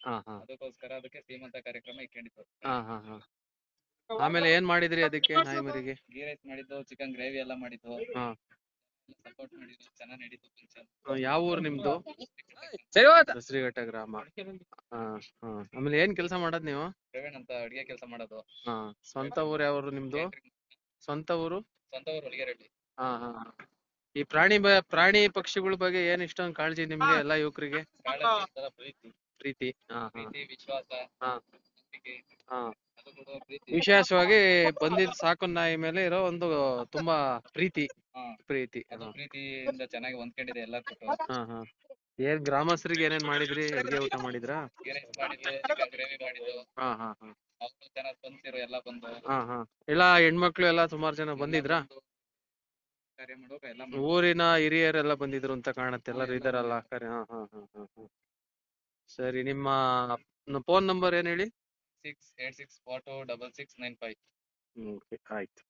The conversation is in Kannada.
ಹಾ ಹಾ. ಅದಕ್ಕೋಸ್ಕರ ಅದಕ್ಕೆ ಸೀಮಂತ ಕಾರ್ಯಕ್ರಮ ಇಟ್ಕೊಂಡಿದ್ದು. ಹಾ ಹಾ ಹಾ. ಆಮೇಲೆ ಏನ್ ಮಾಡಿದ್ರಿ ಅದಕ್ಕೆ ನಾಯಿ ಮರಿಗೆ? ಗೀ ರೈಸ್ ಮಾಡಿದ್ದು ಚಿಕನ್ ಗ್ರೇವಿ ಎಲ್ಲ ಮಾಡಿದ್ದು. ಹಾ. ಸಪೋರ್ಟ್ ಮಾಡಿದ್ದು ಚೆನ್ನಾಗಿ ನಡೀತು ಆ, ಯಾವ ಊರು ನಿಮ್ದು? ದಸರಿಘಟ್ಟ ಗ್ರಾಮ. ಹಾ ಹಾ. ಆಮೇಲೆ ಏನ್ ಕೆಲಸ ಮಾಡೋದ್ ನೀವು? ಪ್ರವೀಣ್ ಅಂತ ಅಡಿಗೆ ಕೆಲಸ ಮಾಡೋದು. ಹಾ ಸ್ವಂತ ಊರ್ ಯಾವ ಊರು ನಿಮ್ದು? Catering. ಸ್ವಂತ ಊರು? ಸ್ವಂತ ಊರು ಹೊಲಿಗೆರೆಡ್ಡಿ ಹಾ ಹಾ ಹಾ. ಈ ಪ್ರಾಣಿ ಬ ಪ್ರಾಣಿ ಪಕ್ಷಿಗಳ ಬಗ್ಗೆ ಏನ್ ಇಷ್ಟೊಂದು ಕಾಳಜಿ ನಿಮ್ಗೆ ಎಲ್ಲಾ ಯುವಕರಿಗೆ? ಕಾಳಜಿ ಒಂಥರ ಪ್ರೀತಿ. ಪ್ರೀತಿ. ಹಾ ಹಾ. ಪ್ರೀತಿ ವಿಶ್ವಾಸ ಹಾ. ನಂಬಿಕೆ ಹಾ. ಅದು ಕೂಡ ಪ್ರೀತಿ. ವಿಶೇಷವಾಗಿ ಬಂದಿದ್ ಸಾಕು ನಾಯಿ ಮೇಲೆ ಇರೋ ಒಂದು ತುಂಬಾ ಪ್ರೀತಿ. ಹಾ. ಪ್ರೀತಿ. ಅದು ಹಾ. ಪ್ರೀತಿಯಿಂದ ಚೆನ್ನಾಗಿ ಹೊಂದ್ಕೊಂಡಿದೆ ಎಲ್ಲಾರ್ ಕೊಟ್ಟು. ಹಾ ಹಾ. ಏನ್ ಗ್ರಾಮಸ್ಥರಿಗೆ ಏನೇನ್ ಮಾಡಿದ್ರಿ? ಅಡ್ಗೆ ಊಟ ಮಾಡಿದ್ರಾ? ಗೀ ರೈಸ್ ಮಾಡಿದ್ದು ಚಿಕನ್ ಗ್ರೇವಿ ಮಾಡಿದ್ದು. ಹಾ ಹಾ ಹಾ. ಅವ್ರು ಚೆನ್ನಾಗಿ ಸ್ಪಂದಿಸಿರು ಎಲ್ಲ ಬಂದು. ಹಾ ಹಾ. ಎಲ್ಲಾ ಹೆಣ್ಮಕ್ಳು ಎಲ್ಲಾ ಸುಮಾರು ಜನ ಬಂದಿದ್ರಾ? ಕಾರ್ಯ ಮಾಡುವಾಗ ಎಲ್ಲ ಮಾಡಿದ್ರು. ಊರಿನ ಹಿರಿಯರೆಲ್ಲ ಬಂದಿದ್ರು ಅಂತ ಕಾಣತ್ತೆ. ಎಲ್ಲರೂ ಎಲ್ಲ ಇದಾರಲ್ಲ ಕರೆ. ಹಾ ಹಾ ಹಾ ಹಾ ಹಾ. ಸರಿ ನಿಮ್ಮ ಫೋನ್ ನಂಬರ್ ಏನು ಹೇಳಿ? Six eight six four two double six nine five okay ಆಯ್ತು.